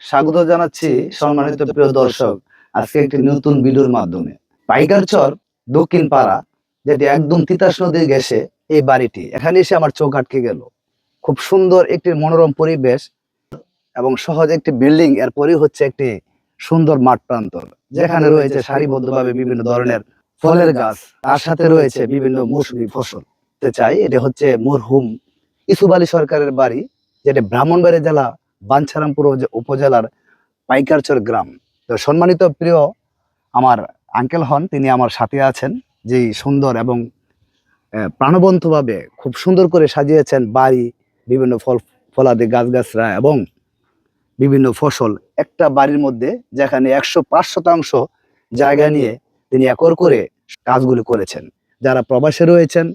স্বাগত জানাচ্ছি সম্মানিত প্রিয় দর্শক। আজকে একটি নতুন ভিডিওর মাধ্যমে। পাইকার চর দক্ষিণ পাড়া যেটি একদম তিতাস নদীর গেছে এই বাড়িটি। এখানে এসে আমার চোখ আটকে গেল। খুব সুন্দর একটি মনোরম পরিবেশ এবং সহজ একটি বিল্ডিং। এরপরই হচ্ছে একটি সুন্দর মাঠ প্রান্তর যেখানে রয়েছে সারিবদ্ধভাবে বিভিন্ন ধরনের ফলের গাছ। তার সাথে রয়েছে বিভিন্ন মৌসুমী ফসল। চাই এটা হচ্ছে মরহুম ইসুব আলী সরকারের বাড়ি যেটা ব্রাহ্মণবাড়ি জেলা বাঞ্ছারামপুর উপ- উপজেলার পাইকারচর গ্রাম। তো সম্মানিত প্রিয় আমার আঙ্কেল হন, তিনি আমার সাথে আছেন যেই সুন্দর এবং প্রাণবন্তভাবে খুব সুন্দর করে সাজিয়েছেন বাড়ি, বিভিন্ন ফল, ফলাদি গাছগাছরা এবং বিভিন্ন ফসল। একটা বাড়ির মধ্যে যেখানে একশো পাঁচ শতাংশ জায়গা নিয়ে তিনি একর করে কাজগুলি করেছেন। যারা প্রবাসে রয়েছেন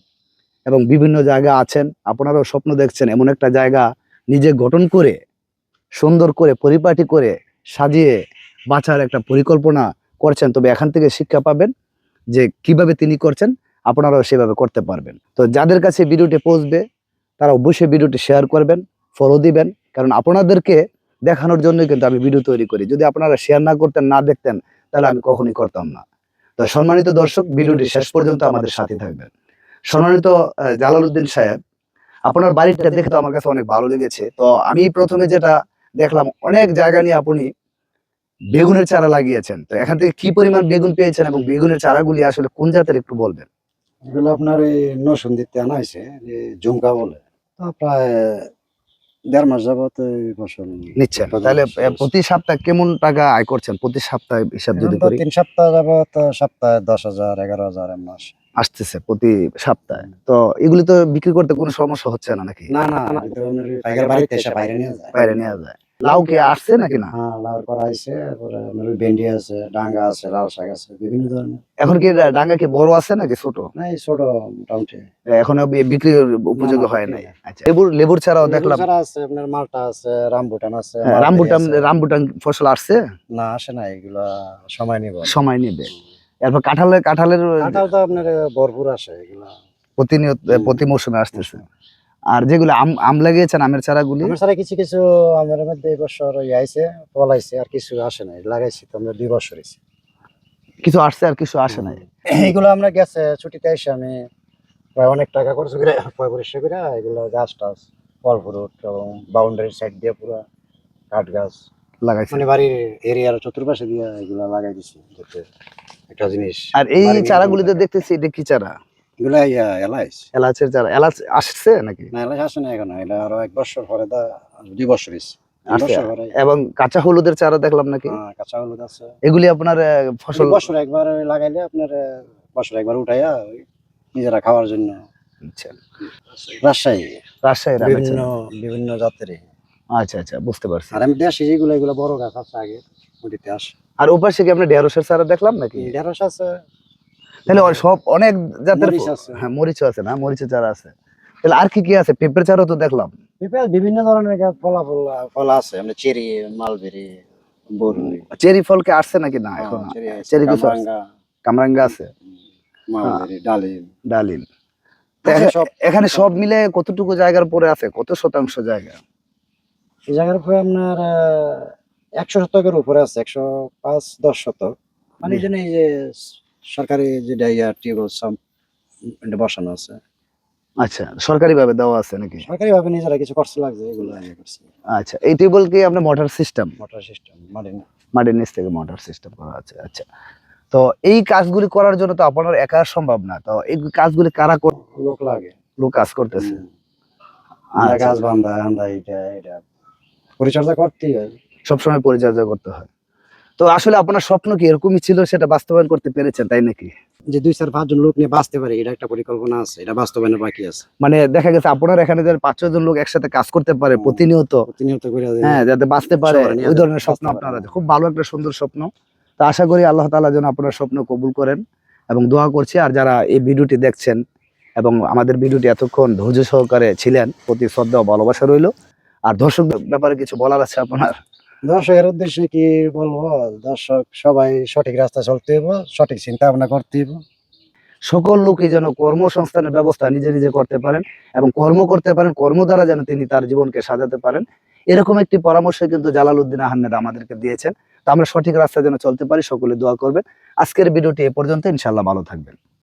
এবং বিভিন্ন জায়গা আছেন, আপনারাও স্বপ্ন দেখছেন এমন একটা জায়গা নিজে গঠন করে সুন্দর করে, পরিপাটি করে সাজিয়ে বাঁচার একটা পরিকল্পনা করছেন। তবে এখান থেকে শিক্ষা পাবেন যে কীভাবে তিনি করছেন, আপনারাও সেভাবে করতে পারবেন। তো যাদের কাছে ভিডিওটি পৌঁছবে, তারা অবশ্যই ভিডিওটি শেয়ার করবেন ফলো দিবেন। কারণ আপনাদেরকে দেখানোর জন্য কিন্তু আমি ভিডিও তৈরি করি। যদি আপনারা শেয়ার না করতেন, না দেখতেন, তাহলে আমি কখনই করতাম না। তো সম্মানিত দর্শক, ভিডিওটি শেষ পর্যন্ত আমাদের সাথে থাকবেন। সম্মানিত জালালউদ্দিন সাহেব, আপনার বাড়িটা দেখে তো আমার কাছে অনেক ভালো লেগেছে। তো আমি প্রথমে যেটা দেখলাম অনেক জায়গা নিয়ে আপনি বেগুনের চারা লাগিয়েছেন। তো এখান থেকে কি পরিমাণ বেগুন পেয়েছেন এবং বেগুনের চারাগুলি আসলে কোন জাতের একটু বলবেন? এগুলো আপনার এই নসুন্দিতে আনা হয়েছে যে ঝুমকা বলে। প্রায় দেড় মাস যাবত ফসল নিচ্ছেন। তাহলে প্রতি সপ্তাহে কেমন টাকা আয় করছেন? প্রতি সপ্তাহে হিসাব যদি করি। তিন সপ্তাহ যাবত সপ্তাহে দশ হাজার এগারো হাজার মাস। আসতেছে প্রতি সপ্তাহে। তো এগুলি তো বিক্রি করতে কোনো সমস্যা হচ্ছে না নাকি? না না বাইরে নিয়ে যায়। বাইরে নেওয়া যায়। লাউ কি আসছে নাকি না? হ্যাঁ লাউর করা হয়েছে তারপরে ভেন্ডি আছে ডাঙ্গা আছে লাল শাক আছে বিভিন্ন ধরনের। এখন কি ডাঙ্গা কি বড় আছে নাকি ছোট? না ছোট মোটামুটি। এখনও বি- বিক্রির উপযোগী হয় নাই। আচ্ছা লেবুর লেবুর ছাড়াও দেখলাম। চারা আছে আপনার মালটা আছে রামবুটান আছে হ্যাঁ, রামবুটান রামবুটান ফসল আসছে? না আসে না এগুলা সময় নিব। সময় নেবে। এরপর কাঁঠালের কাঁঠালের কাঁঠাল তো আপনার ভরপুর আসে এগুলা। প্রতিনিয়ত প্রতি মৌসুমে আসতেছে। আর যেগুলো আম আম লাগিয়েছেন আমের চারাগুলি? আমার ছাড়া কিছু কিছু আমের মধ্যে এই বছর ইয়ে আইছে ফল আইছে আর কিছু আসে নাই লাগাইছি তো আমরা দুই বছর হয়েছে কিছু আসছে আর কিছু আসে নাই? এইগুলো আমরা গেছে ছুটিতে এসে আমি প্রায় অনেক টাকা খরচ করে পয় পরিষ্কার করে এগুলো গাছ টাছ ফল ফ্রুট এবং বাউন্ডারি সাইড দিয়ে পুরো কাঠ গাছ লাগাইছে। মানে বাড়ির এরিয়ার চতুর্পাশে দিয়ে এগুলো লাগাই দিছি যাতে একটা জিনিস আর এই চারাগুলিতে দেখতেছি এটা কি চারা? এগুলো ইয়া এলাচের চারা এলাচ আসছে নাকি? না আসে না এখন এটা আরও এক বছর পরে দা দুই বছর এবং কাঁচা হলুদের চারা দেখলাম নাকি? হ্যাঁ, কাঁচা হলুদ আছে। এগুলি আপনার ফসল বছর একবার লাগাইলে আপনার বছর একবার উঠাইয়া নিজেরা খাওয়ার জন্য। আচ্ছা, রাজশাহী। রাজশাহীর বিভিন্ন বিভিন্ন জাতের। আচ্ছা আচ্ছা বুঝতে পারছি। আর আমি দেশি যেগুলো এগুলো বড় গাছ আছে আগে ওটিতে আসে। আর ওপাশে কি আপনি ঢেঁড়সের চারা দেখলাম নাকি? ঢেঁড়স আছে তাহলে সব অনেক জাতের হ্যাঁ মরিচ আছে না? মরিচের চারা আছে। তাহলে আর কি কি আছে? পেঁপের চারাও তো দেখলাম। পিঁপড়া বিভিন্ন ধরনের গাছ ফলা আছে। আমরা চেরি মালবেরি চেরি ফল কি আসছে নাকি? না এখন চেরি কিছু কামরাঙ্গা, আছে? ডালিম। এখানে সব মিলে কতটুকু জায়গার পরে আছে? কত শতাংশ জায়গা? এই জায়গার উপরে আপনার একশো শতকের উপরে আছে। একশো পাঁচ দশ শতক। মানে এই যে সরকারি যে ডাইয়া টিউবওয়েল সাম্প এটা বসানো আছে। আচ্ছা সরকারি ভাবে দেওয়া আছে নাকি? সরকারি ভাবে নিজেরা কিছু খরচ লাগছে এগুলো আমি করছি। আচ্ছা এই টেবল কি আপনার মোটর সিস্টেম? মোটর সিস্টেম মাটির নিচ। থেকে মোটর সিস্টেম করা আছে আচ্ছা। তো এই কাজগুলি করার জন্য তো আপনার একা সম্ভব না তো এই কাজগুলি কারা কর- লোক লাগে। লোক কাজ করতেছে। আমরা আচ্ছা। গাছ বান্ধা আন্দা এটা এটা পরিচর্যা করতেই হয়। সবসময় পরিচর্যা করতে হয়। তো আসলে আপনার স্বপ্ন কি এরকমই ছিল সেটা বাস্তবায়ন করতে পেরেছেন তাই নাকি? যে দুই চার পাঁচজন লোক নিয়ে বাঁচতে পারে এটা একটা পরিকল্পনা আছে এটা বাস্তবায়নের বাকি আছে। মানে দেখা গেছে আপনার এখানে যারা পাঁচ ছজন লোক একসাথে কাজ করতে পারে প্রতিনিয়ত। প্রতিনিয়ত করে হ্যাঁ যাতে বাঁচতে পারে ওই ধরনের স্বপ্ন আপনার আছে। খুব ভালো একটা সুন্দর স্বপ্ন। তো আশা করি আল্লাহ তাআলা যেন আপনার স্বপ্ন কবুল করেন এবং দোয়া করছি। আর যারা এই ভিডিওটি দেখছেন এবং আমাদের ভিডিওটি এতক্ষণ ধৈর্য সহকারে ছিলেন প্রতি শ্রদ্ধা ভালোবাসা রইল। আর দর্শক ব্যাপারে কিছু বলার আছে আপনার? দর্শকের উদ্দেশ্যে কি বলব? দর্শক সবাই সঠিক রাস্তায় চলতে হবে সঠিক চিন্তা ভাবনা করতে হবে সকল লোকই যেন কর্মসংস্থানের ব্যবস্থা নিজে নিজে করতে পারেন এবং কর্ম করতে পারেন, কর্ম দ্বারা যেন তিনি তার জীবনকে সাজাতে পারেন। এরকম একটি পরামর্শ কিন্তু জালালউদ্দিন আহমেদ আমাদেরকে দিয়েছেন। তো আমরা সঠিক রাস্তায় যেন চলতে পারি, সকলে দোয়া করবেন। আজকের ভিডিওটি এ পর্যন্ত ইনশাল্লাহ ভালো থাকবেন।